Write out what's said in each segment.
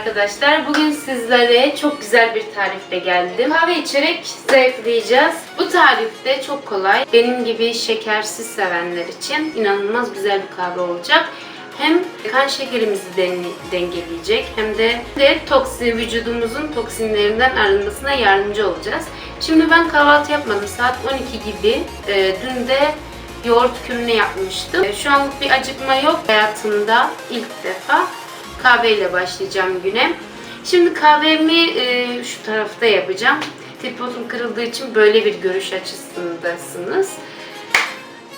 arkadaşlar. Bugün sizlere çok güzel bir tarifle geldim. Kahve içerek zayıflayacağız. Bu tarifte çok kolay. Benim gibi şekersiz sevenler için inanılmaz güzel bir kahve olacak. Hem kan şekerimizi den- dengeleyecek hem de, de toksin, vücudumuzun toksinlerinden arınmasına yardımcı olacağız. Şimdi ben kahvaltı yapmadım. Saat 12 gibi. Ee, dün de yoğurt kürünü yapmıştım. Ee, Şu anlık bir acıkma yok. Hayatımda ilk defa kahveyle başlayacağım güne. Şimdi kahvemi e, şu tarafta yapacağım. Tripodum kırıldığı için böyle bir görüş açısındasınız.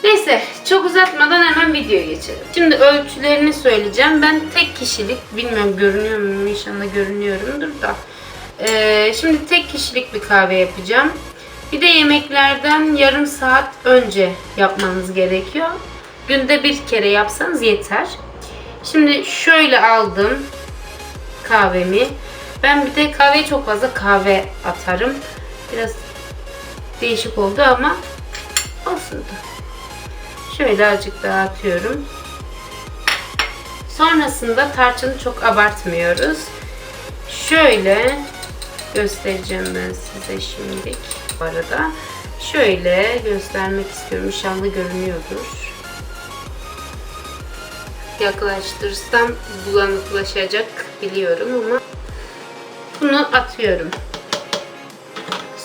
Neyse çok uzatmadan hemen videoya geçelim. Şimdi ölçülerini söyleyeceğim. Ben tek kişilik, bilmiyorum görünüyor mu inşallah görünüyorumdur da. Ee, şimdi tek kişilik bir kahve yapacağım. Bir de yemeklerden yarım saat önce yapmanız gerekiyor. Günde bir kere yapsanız yeter. Şimdi şöyle aldım kahvemi. Ben bir de kahveye çok fazla kahve atarım. Biraz değişik oldu ama olsun. Şöyle azıcık daha atıyorum. Sonrasında tarçını çok abartmıyoruz. Şöyle göstereceğim ben size şimdilik bu arada. Şöyle göstermek istiyorum. İnşallah görünüyordur. Yaklaştırsam bulanıklaşacak biliyorum ama bunu atıyorum.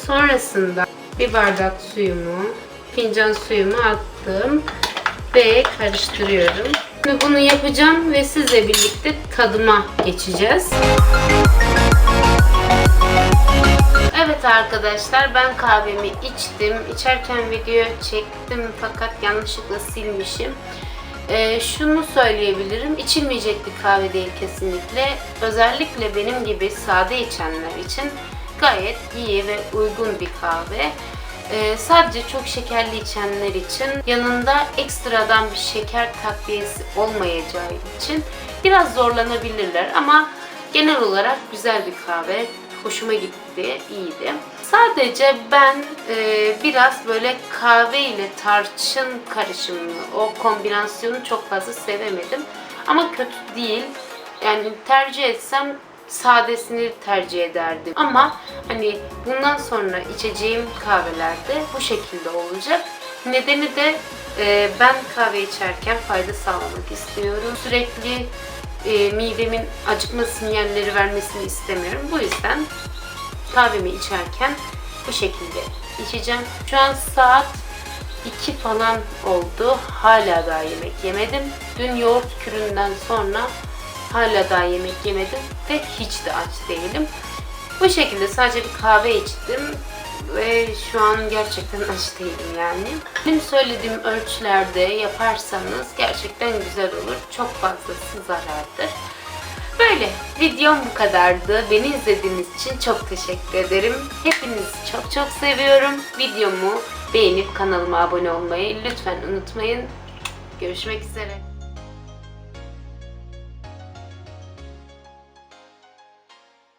Sonrasında bir bardak suyumu, fincan suyumu attım ve karıştırıyorum. Şimdi bunu yapacağım ve sizle birlikte tadıma geçeceğiz. Evet arkadaşlar ben kahvemi içtim. İçerken video çektim fakat yanlışlıkla silmişim. Ee, şunu söyleyebilirim. içilmeyecek bir kahve değil kesinlikle. Özellikle benim gibi sade içenler için gayet iyi ve uygun bir kahve. Ee, sadece çok şekerli içenler için yanında ekstradan bir şeker takviyesi olmayacağı için biraz zorlanabilirler ama genel olarak güzel bir kahve. Hoşuma gitti, iyiydi. Sadece ben e, biraz böyle kahve ile tarçın karışımını, o kombinasyonu çok fazla sevemedim. Ama kötü değil. Yani tercih etsem sadesini tercih ederdim. Ama hani bundan sonra içeceğim kahvelerde bu şekilde olacak. Nedeni de e, ben kahve içerken fayda sağlamak istiyorum. Sürekli e, midemin acıkma sinyalleri vermesini istemiyorum. Bu yüzden kahvemi içerken bu şekilde içeceğim. Şu an saat 2 falan oldu. Hala daha yemek yemedim. Dün yoğurt küründen sonra hala daha yemek yemedim ve hiç de aç değilim. Bu şekilde sadece bir kahve içtim şu an gerçekten aç değilim yani. Benim söylediğim ölçülerde yaparsanız gerçekten güzel olur. Çok fazlası zarardır. Böyle videom bu kadardı. Beni izlediğiniz için çok teşekkür ederim. Hepinizi çok çok seviyorum. Videomu beğenip kanalıma abone olmayı lütfen unutmayın. Görüşmek üzere.